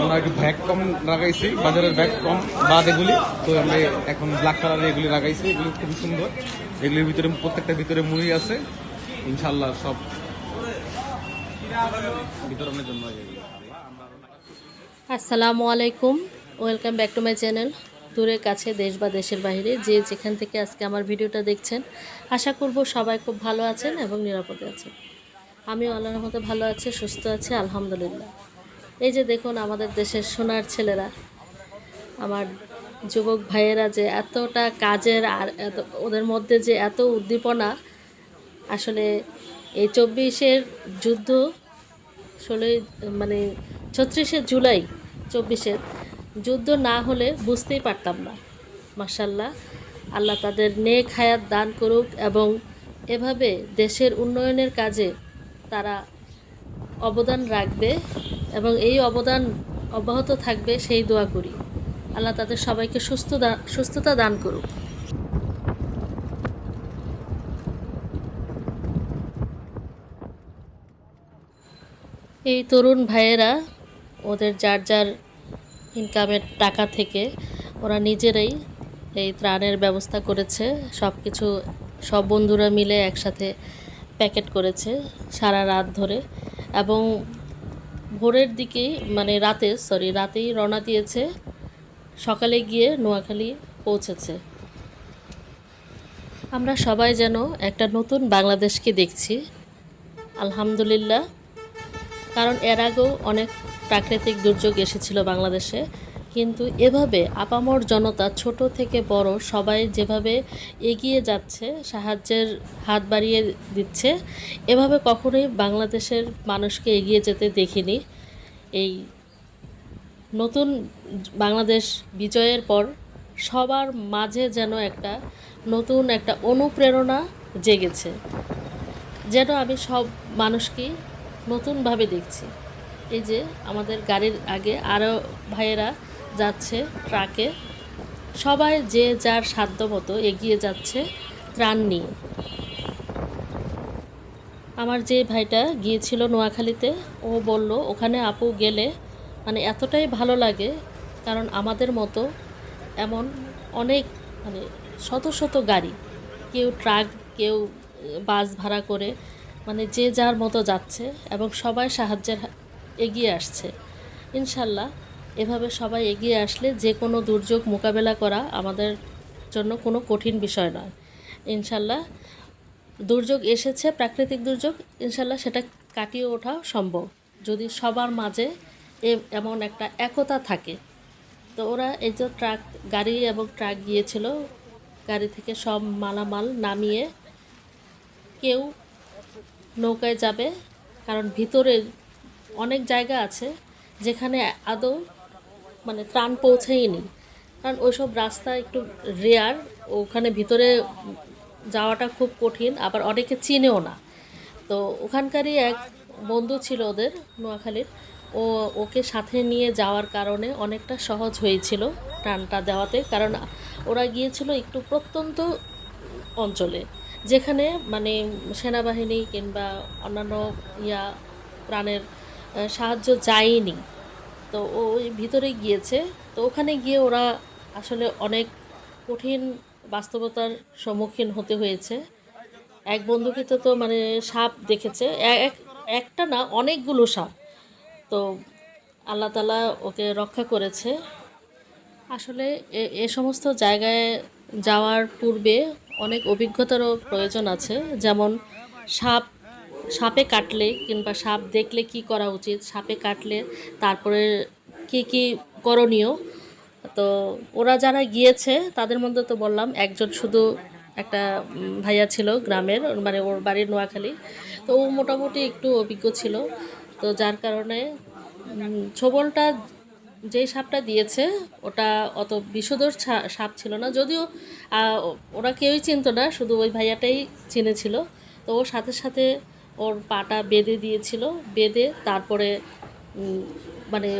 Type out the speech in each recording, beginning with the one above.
আমরা একটু ব্যাগ কম লাগাইছি, বাজারের ব্যাগ কম বাদ এগুলি। তো আমরা এখন ব্ল্যাক কালারের এগুলি লাগাইছি, এগুলি খুবই সুন্দর। এগুলির ভিতরে প্রত্যেকটা ভিতরে মুড়ি আছে। ইনশাল্লাহ সব আসসালামু আলাইকুম। Welcome back to my channel দূরের কাছে, দেশ বা দেশের বাইরে যে যেখান থেকে আজকে আমার ভিডিওটা দেখছেন, আশা করব সবাই খুব ভালো আছেন এবং নিরাপদে আছেন। আমিও আল্লাহর মতো ভালো আছি, সুস্থ আছি, আলহামদুলিল্লাহ। এই যে দেখুন আমাদের দেশের সোনার ছেলেরা, আমার যুবক ভাইয়েরা যে এতটা কাজের আর এত, ওদের মধ্যে যে এত উদ্দীপনা, আসলে এই চব্বিশের যুদ্ধ ষোলোই মানে ছত্রিশে জুলাই চব্বিশের যুদ্ধ না হলে বুঝতেই পারতাম না। মার্শাল্লাহ আল্লাহ তাদের নেক হায়াত দান করুক এবং এভাবে দেশের উন্নয়নের কাজে তারা অবদান রাখবে। এবং এই অবদান অব্যাহত থাকবে সেই দোয়া করি। আল্লাহ তাদের সবাইকে সুস্থ সুস্থতা দান করুক। এই তরুণ ভাইয়েরা, ওদের যার যার ইনকামের টাকা থেকে ওরা নিজেরাই এই ত্রাণের ব্যবস্থা করেছে। সব কিছু সব বন্ধুরা মিলে একসাথে প্যাকেট করেছে সারা রাত ধরে। এবং ভোরের দিকেই মানে রাতে সরি রাতেই রওনা দিয়েছে। সকালে গিয়ে নোয়াখালী পৌঁছেছে। আমরা সবাই যেন একটা নতুন বাংলাদেশকে দেখছি। আলহামদুলিল্লাহ। কারণ এর আগেও অনেক প্রাকৃতিক দুর্যোগ এসেছিল বাংলাদেশে। কিন্তু এভাবে আপামর জনতা, ছোট থেকে বড়, সবাই যেভাবে এগিয়ে যাচ্ছে, সাহায্যের হাত বাড়িয়ে দিচ্ছে, এভাবে কখনোই বাংলাদেশের মানুষকে এগিয়ে যেতে দেখিনি। এই নতুন বাংলাদেশ বিজয়ের পর সবার মাঝে যেন একটা নতুন একটা অনুপ্রেরণা জেগেছে, যেন আমি সব মানুষকেই নতুনভাবে দেখছি। এই যে আমাদের গাড়ির আগে আরও ভাইয়েরা যাচ্ছে ট্রাকে। সবাই যে যার সাধ্য মতো এগিয়ে যাচ্ছে ত্রাণ নিয়ে। আমার যে ভাইটা গিয়েছিল নোয়াখালীতে, ও বলল, ওখানে আপু গেলে মানে এতটাই ভালো লাগে, কারণ আমাদের মতো এমন অনেক মানে শত শত গাড়ি। কেউ ট্রাক, কেউ বাস ভাড়া করে মানে যে যার মতো যাচ্ছে এবং সবাই সাহায্যের এগিয়ে আসছে। ইনশাল্লাহ এভাবে সবাই এগিয়ে আসলে যে কোনো দুর্যোগ মোকাবেলা করা আমাদের জন্য কোনো কঠিন বিষয় নয়। ইনশাল্লাহ দুর্যোগ এসেছে, প্রাকৃতিক দুর্যোগ, ইনশাল্লাহ সেটা কাটিয়ে ওঠা সম্ভব। যদি সবার মাঝে এমন একটা একতা থাকে, তো ওরা এই যে ট্রাক, গাড়ি এবং ট্রাক গিয়েছিল, গাড়ি থেকে সব মালামাল নামিয়ে কেউ নৌকায় যাবে, কারণ ভিতরে অনেক জায়গা আছে যেখানে আদৌ মানে ত্রাণ পৌঁছেইনি কারণ ওইসব রাস্তা একটু রেয়ার ওখানে ভিতরে যাওয়াটা খুব কঠিন, আবার অনেকে চিনেও না। তো ওখানকারই এক বন্ধু ছিল ওদের, নোয়াখালীর। ও ওকে সাথে নিয়ে যাওয়ার কারণে অনেকটা সহজ হয়েছিল ত্রাণটা দেওয়াতে, কারণ ওরা গিয়েছিল একটু প্রত্যন্ত অঞ্চলে, যেখানে মানে সেনাবাহিনী কিংবা অন্যান্য ইয়া প্রাণের সাহায্য যায়নি। তো ওই ভিতরে গিয়েছে। তো ওখানে গিয়ে ওরা আসলে অনেক কঠিন বাস্তবতার সম্মুখীন হতে হয়েছে। এক বন্ধুকে তো মানে সাপ দেখেছে। এক, একটা না, অনেকগুলো সাপ। তো আল্লাহ তালা ওকে রক্ষা করেছে। আসলে এ সমস্ত জায়গায় যাওয়ার পূর্বে অনেক অভিজ্ঞতারও প্রয়োজন আছে। যেমন সাপ সাপে কাটলে কিংবা সাপ দেখলে কি করা উচিত? সাপে কাটলে তারপরে কি কি করণীয়? তো ওরা যারা গিয়েছে, তাদের মধ্যে তো বললাম, একজন শুধু একটা ভাইয়া ছিল গ্রামের মানে ওর বাড়ির নোয়াখালী। তো ও মোটামুটি একটু অভিজ্ঞ ছিল। তো যার কারণে ছোবলটা যেই সাপটা দিয়েছে, ওটা অত ছা- সাপ ছিল না। যদিও ওরা কেউই চিনতো না, শুধু ওই ভাইয়াটাই চিনেছিল। তো ওর সাথে সাথে ওর পাটা বেঁধে দিয়েছিল, বেঁধে তারপরে মানে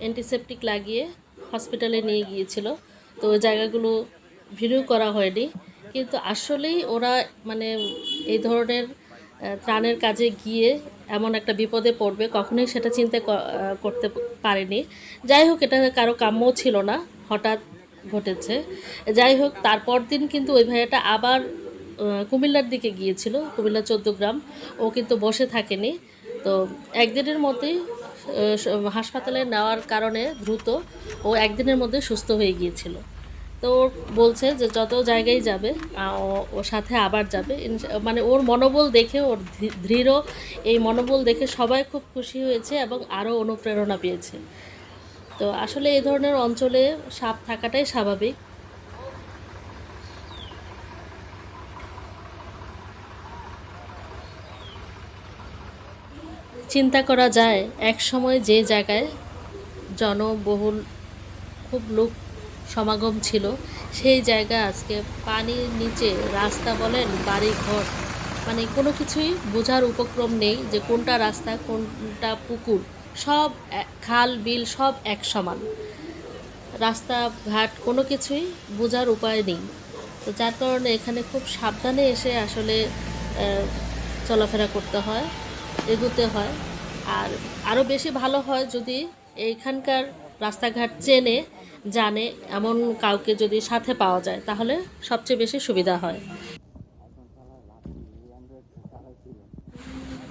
অ্যান্টিসেপটিক লাগিয়ে হসপিটালে নিয়ে গিয়েছিল। তো ওই জায়গাগুলো ভিডিও করা হয়নি। কিন্তু আসলেই ওরা মানে এই ধরনের ত্রাণের কাজে গিয়ে এমন একটা বিপদে পড়বে, কখনোই সেটা চিন্তা করতে পারেনি। যাই হোক, এটা কারও কাম্য ছিল না, হঠাৎ ঘটেছে। যাই হোক, তারপর দিন কিন্তু ওই ভাইয়াটা আবার কুমিল্লার দিকে গিয়েছিল, কুমিল্লা চোদ্দ গ্রাম। ও কিন্তু বসে থাকেনি। তো একদিনের মধ্যেই হাসপাতালে নেওয়ার কারণে দ্রুত ও একদিনের মধ্যে সুস্থ হয়ে গিয়েছিল। তো ও বলছে যে যত জায়গায় যাবে ও- ওর সাথে আবার যাবে। মানে ওর মনোবল দেখে, ওর দৃঢ় এই মনোবল দেখে সবাই খুব খুশি হয়েছে এবং আরও অনুপ্রেরণা পেয়েছে। তো আসলে এই ধরনের অঞ্চলে সাপ থাকাটাই স্বাভাবিক। চিন্তা করা যায়, এক সময় যে জায়গায় জনবহুল খুব লোক সমাগম ছিল, সেই জায়গা আজকে পানির নিচে রাস্তা বলেন বাড়ি ঘর মানে কোনো কিছুই বোঝার উপক্রম নেই যে কোনটা রাস্তা, কোনটা পুকুর, সব খাল, বিল সব এক সমান। রাস্তাঘাট কোনো কিছুই বোঝার উপায় নেই। তো যার কারণে এখানে খুব সাবধানে এসে আসলে চলাফেরা করতে হয়। এগোতে হয়। আর আরও বেশি ভালো হয় যদি এইখানকার রাস্তাঘাট চেনে, জানে, এমন কাউকে যদি সাথে পাওয়া যায়, তাহলে সবচেয়ে বেশি সুবিধা হয়।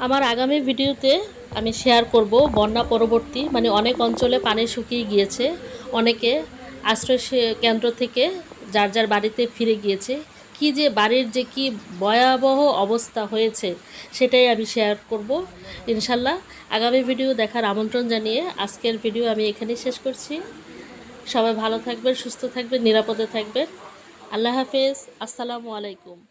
আমার আগামী ভিডিওতে আমি শেয়ার করব বন্যা পরবর্তী মানে অনেক অঞ্চলে পানি শুকিয়ে গিয়েছে। অনেকে আশ্রয় কেন্দ্র থেকে যার যার বাড়িতে ফিরে গিয়েছে। কি যে বাড়ির যে কি ভয়াবহ অবস্থা হয়েছে, সেটাই আমি শেয়ার করব। ইনশাল্লাহ আগামী ভিডিও দেখার আমন্ত্রণ জানিয়ে আজকের ভিডিও আমি এখানেই শেষ করছি। সবাই ভালো থাকবেন, সুস্থ থাকবেন, নিরাপদে থাকবেন। আল্লাহ হাফেজ, আসসালামু আলাইকুম।